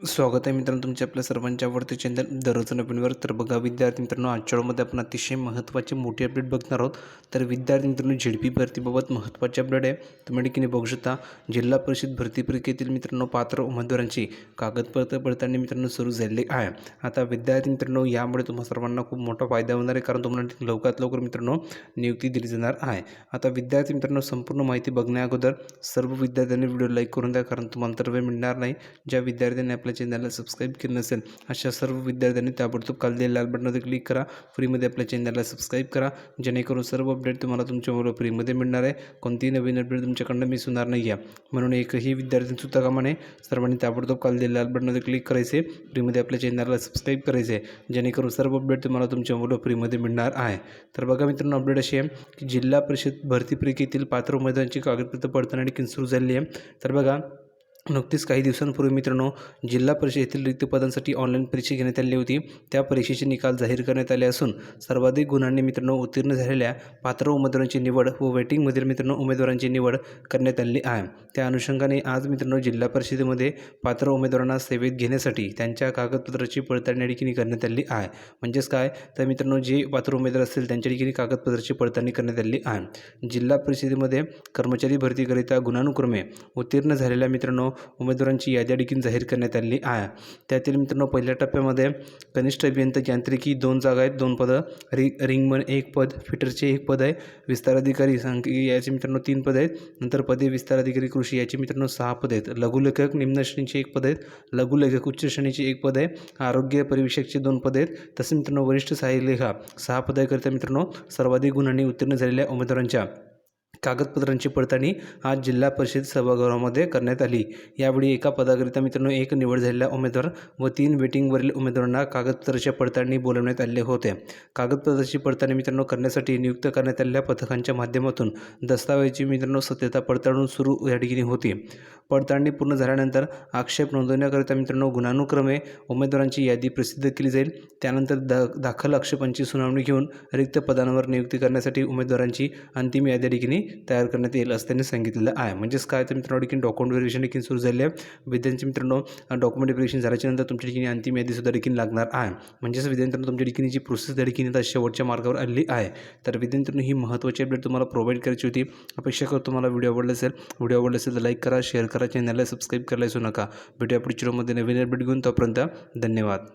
स्वागत आहे मित्रांनो तुमच्या आपल्या सर्वांच्या आवडते चॅनल दररोज नवीनवर. तर बघा विद्यार्थी मित्रांनो आजच्या आपण अतिशय महत्त्वाची मोठी अपडेट बघणार आहोत. तर विद्यार्थी मित्रांनो झेडपी भरतीबाबत महत्त्वाची अपडेट आहे. तुम्ही ठिकाणी बघू शकता जिल्हा परिषद भरती परीक्षेतील मित्रांनो पात्र उमेदवारांची कागदपत्र पडताळणी मित्रांनो सुरू झालेली आहे. आता विद्यार्थी मित्रांनो यामुळे तुम्हा सर्वांना खूप मोठा फायदा होणार आहे. कारण तुम्हाला लवकरात लवकर मित्रांनो नियुक्ती दिली जाणार आहे. आता विद्यार्थी मित्रांनो संपूर्ण माहिती बघण्या अगोदर सर्व विद्यार्थ्यांनी व्हिडिओ लाईक करून द्या. कारण तुम्हाला तर वेळ मिळणार नाही. ज्या विद्यार्थ्यांनी आपल्या आपल्या चॅनलला सबस्क्राईब केलं नसेल अशा सर्व विद्यार्थ्यांनी ताबडतोब खाली लाल बटनावर क्लिक करा. फ्रीमध्ये आपल्या चॅनलला सबस्क्राईब करा. जेणेकरून सर्व अपडेट तुम्हाला तुमच्या मोबाईल फ्रीमध्ये मिळणार आहे. कोणतीही नवीन अपडेट तुमच्याकडनं मिस होणार नाही आहे. म्हणून एकही विद्यार्थी सुद्धा कामाने सर्वांनी ताबडतोब खाली लाल बटनावर क्लिक करायचे. फ्रीमध्ये आपल्या चॅनलला सबस्क्राईब करायचे. जेणेकरून सर्व अपडेट तुम्हाला तुमच्या मोबाईल फ्रीमध्ये मिळणार आहे. तर बघा मित्रांनो अपडेट अशी आहे की जिल्हा परिषद भरती परीक्षेतील पात्र उमेदवारांची कागदपत्र पडताळणी आणि सुरू झालेली आहे. तर बघा नुकतीच काही दिवसांपूर्वी मित्रांनो जिल्हा परिषदेतील रिक्त पदांसाठी ऑनलाईन परीक्षा घेण्यात आली होती. त्या परीक्षेचे निकाल जाहीर करण्यात आले असून सर्वाधिक गुणांनी मित्रांनो उत्तीर्ण झालेल्या पात्र उमेदवारांची निवड व वेटिंगमधील मित्रांनो उमेदवारांची निवड करण्यात आली आहे. त्या अनुषंगाने आज मित्रांनो जिल्हा परिषदेमध्ये पात्र उमेदवारांना सेवेत घेण्यासाठी त्यांच्या कागदपत्राची पडताळणी ठिकाणी करण्यात आली आहे. म्हणजेच काय? तर मित्रांनो जे पात्र उमेदवार असतील त्यांच्या ठिकाणी कागदपत्राची पडताळणी करण्यात आली आहे. जिल्हा परिषदेमध्ये कर्मचारी भरतीकरिता गुणानुक्रमे उत्तीर्ण झालेल्या मित्रांनो उमेदवारांची याद्या देखील जाहीर करण्यात आलेली आहे. त्यातील मित्रांनो पहिल्या टप्प्यामध्ये कनिष्ठ अभियंता यांत्रिकी दोन जागा आहेत. दोन पदं रि रिंगमन एक पद फिटरचे एक पद आहे. विस्तार अधिकारी सांख्यिकी याचे मित्रांनो तीन पद आहेत. नंतर पदे विस्तार अधिकारी कृषी याचे मित्रांनो सहा पद आहेत. लघुलेखक निम्न श्रेणीचे एक पद आहेत. लघुलेखक उच्च श्रेणीचे एक पद आहे. आरोग्य परिवेक्षकचे दोन पद आहेत. तसे मित्रांनो वरिष्ठ सहाय्य लेखा सहा पदाकरिता मित्रांनो सर्वाधिक गुणांनी उत्तीर्ण झालेल्या उमेदवारांच्या कागदपत्रांची पडताळणी आज जिल्हा परिषद सभागृहामध्ये करण्यात आली. यावेळी एका पदाकरिता मित्रांनो एक निवड झालेला उमेदवार व तीन वेटिंगवरील उमेदवारांना कागदपत्राच्या पडताळणी बोलवण्यात आले होते. कागदपत्राची पडताळणी मित्रांनो करण्यासाठी नियुक्त करण्यात आलेल्या पथकांच्या माध्यमातून दस्तावेजी मित्रांनो सत्यता पडताळून सुरू या ठिकाणी होती. पडताळणी पूर्ण झाल्यानंतर आक्षेप नोंदवण्याकरिता मित्रांनो गुणानुक्रमे उमेदवारांची यादी प्रसिद्ध केली जाईल. त्यानंतर दा दाखल आक्षेपांची सुनावणी घेऊन रिक्त पदांवर नियुक्ती करण्यासाठी उमेदवारांची अंतिम यादी ठिकाणी तयार करण्यात येईल असं त्यांनी सांगितलेलं आहे. म्हणजेच काय तर मित्रांनो देखील डॉक्युमेंट व्हेरिफिकेशन देखील सुरू झाले आहे. विद्यार्थी मित्रांनो डॉक्युमेंट व्हेरिफिकेशन झाल्याच्यानंतर तुमच्या ठिकाणी अंतिम यादीसुद्धा देखील लागणार आहे. म्हणजेच विद्यार्थ्यांना तुमच्या ठिकाणी जी प्रोसेस त्या ठिकाणी आता शेवटच्या मार्गावर आलेली आहे. तर विद्यार्थ्यांनो ही महत्त्वाची अपडेट तुम्हाला प्रोव्हाइड करायची होती. अपेक्षा करतो तुम्हाला व्हिडिओ आवडला असेल व्हिडिओ आवडला असेल तर लाईक करा शेअर करा. करा चॅनलला सबस्क्राईब करायला विसरू नका. भेटूया पुढच्या व्हिडिओमध्ये. नवीन अपडेट घेऊन तोपर्यंत धन्यवाद.